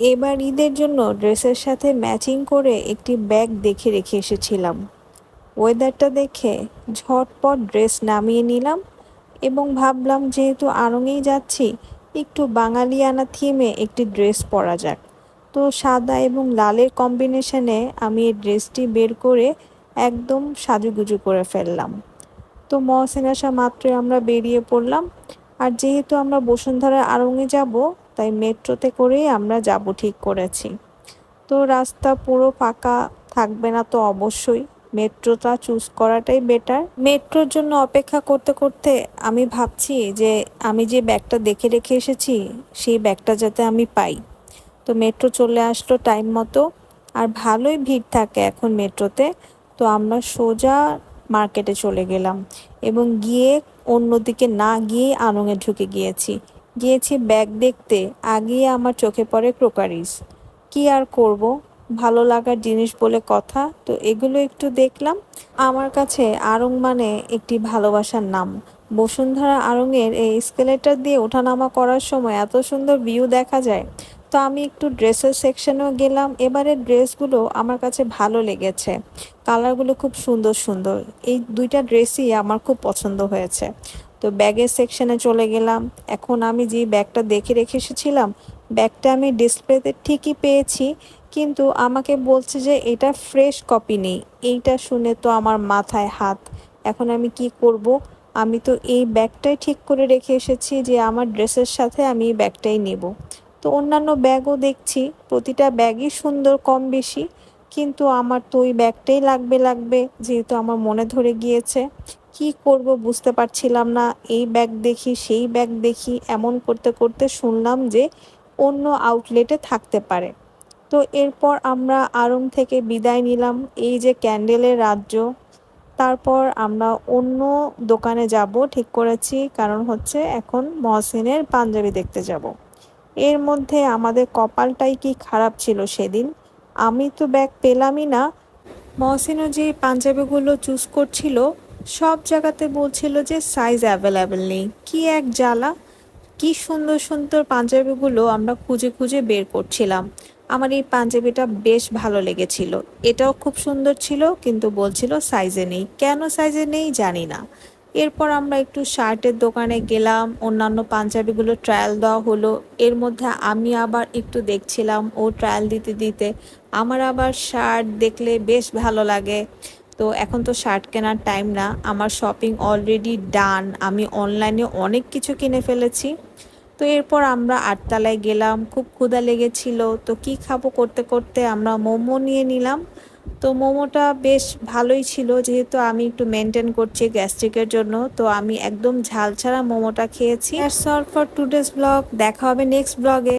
এবার ঈদের জন্য ড্রেসের সাথে ম্যাচিং করে একটি ব্যাগ দেখে রেখে এসেছিলাম। ওয়েদারটা দেখে ঝটপট ড্রেস নামিয়ে নিলাম এবং ভাবলাম, যেহেতু আড়ঙেই যাচ্ছি, একটু বাঙালিয়ানা থিমে একটি ড্রেস পরা যাক। তো সাদা এবং লালের কম্বিনেশনে আমি এই ড্রেসটি বের করে একদম সাজুগুজু করে ফেললাম। তো মহসিন আসা মাত্রই আমরা বেরিয়ে পড়লাম। আর যেহেতু আমরা বসুন্ধরা আড়ঙে যাব তাই মেট্রোতে করেই আমরা যাব ঠিক করেছি। তো রাস্তা পুরো ফাঁকা, থাকবে না তো অবশ্যই। মেট্রোটা চুজ করাটাই বেটার মেট্রোর জন্য অপেক্ষা করতে করতে আমি ভাবছি যে আমি যে ব্যাগটা দেখে রেখে এসেছি, সেই ব্যাগটা যাতে আমি পাই। তো মেট্রো চলে আসলো টাইম মতো। আর ভালোই ভিড় থাকে এখন মেট্রোতে। তো আমরা সোজা মার্কেটে চলে গেলাম। এবং গিয়ে অন্যদিকে না গিয়ে আনঙে ঢুকে গিয়েছি। গিয়েছি ব্যাগ দেখতে আগিয়ে আমার চোখে পড়ে ক্রোকারিস। কি আর করব? ভালো লাগার জিনিস বলে কথা, তো এগুলো একটু দেখলাম। আমার কাছে আড়ং মানে একটি ভালোবাসার নাম। বসুন্ধরা আড়ংয়ের এই স্কেলেটার দিয়ে ওঠানামা করার সময় এত সুন্দর ভিউ দেখা যায়। তো আমি একটু ড্রেসের সেকশনেও গেলাম এবারে ড্রেসগুলো আমার কাছে ভালো লেগেছে। কালারগুলো খুব সুন্দর সুন্দর। এই দুইটা ড্রেসই আমার খুব পছন্দ হয়েছে। তো ব্যাগের সেকশনে চলে গেলাম। এখন আমি যে ব্যাগটা দেখে রেখে এসেছিলাম, ব্যাগটা আমি ডিসপ্লেতে ঠিকই পেয়েছি, কিন্তু আমাকে বলছে যে এটা ফ্রেশ কপি নেই। এইটা শুনে তো আমার মাথায় হাত। এখন আমি কি করব? আমি তো এই ব্যাগটাই ঠিক করে রেখে এসেছি যে আমার ড্রেসের সাথে আমি এই ব্যাগটাই নেব। তো অন্যান্য ব্যাগও দেখছি, প্রতিটা ব্যাগই সুন্দর কম বেশি। কিন্তু আমার তো ওই ব্যাগটাই লাগবে লাগবে, যেহেতু আমার মনে ধরে গিয়েছে। কি করব বুঝতে পারছিলাম না। এই ব্যাগ দেখি, সেই ব্যাগ দেখি, এমন করতে করতে শুনলাম যে অন্য আউটলেটে থাকতে পারে। তো এরপর আমরা আড়ং থেকে বিদায় নিলাম। এই যে ক্যান্ডেলের রাজ্য, তারপর আমরা অন্য দোকানে যাব। ঠিক করেছি, কারণ হচ্ছে এখন মহসিনের পাঞ্জাবি দেখতে যাব। এর মধ্যে আমাদের কপালটাই কি খারাপ ছিল সেদিন? আমি তো ব্যাগ পেলামই না। মহসিনও যে পাঞ্জাবিগুলো চুজ করছিল, সব জায়গাতে বলছিল যে সাইজ অ্যাভেলেবেল নেই। কি এক জ্বালা। কি সুন্দর সুন্দর পাঞ্জাবিগুলো আমরা খুঁজে খুঁজে বের করছিলাম। আমার এই পাঞ্জাবিটা বেশ ভালো লেগেছিল। এটাও খুব সুন্দর ছিল, কিন্তু বলছিল সাইজে নেই। কেন সাইজে নেই জানি না। এরপর আমরা একটু শার্টের দোকানে গেলাম, অন্যান্য পাঞ্জাবিগুলো ট্রায়াল দেওয়া হলো। এর মধ্যে আমি আবার একটু দেখছিলাম, ও ট্রায়াল দিতে দিতে। আমার আবার শার্ট দেখলে বেশ ভালো লাগে। তো এখন তো শার্ট কেনার টাইম না, আমার শপিং অলরেডি ডান আমি অনলাইনে অনেক কিছু কিনে ফেলেছি। তো এরপর আমরা আটতলায় গেলাম, খুব ক্ষুধা লেগেছিল। তো কি খাব করতে করতে আমরা মোমো নিয়ে নিলাম। তো মোমোটা বেশ ভালোই ছিল, যেহেতু আমি একটু মেনটেন করছি গ্যাস্ট্রিকের জন্য, তো আমি একদম ঝাল ছাড়া মোমোটা খেয়েছি। ফর টুডেস ব্লগ দেখা হবে নেক্সট ব্লগে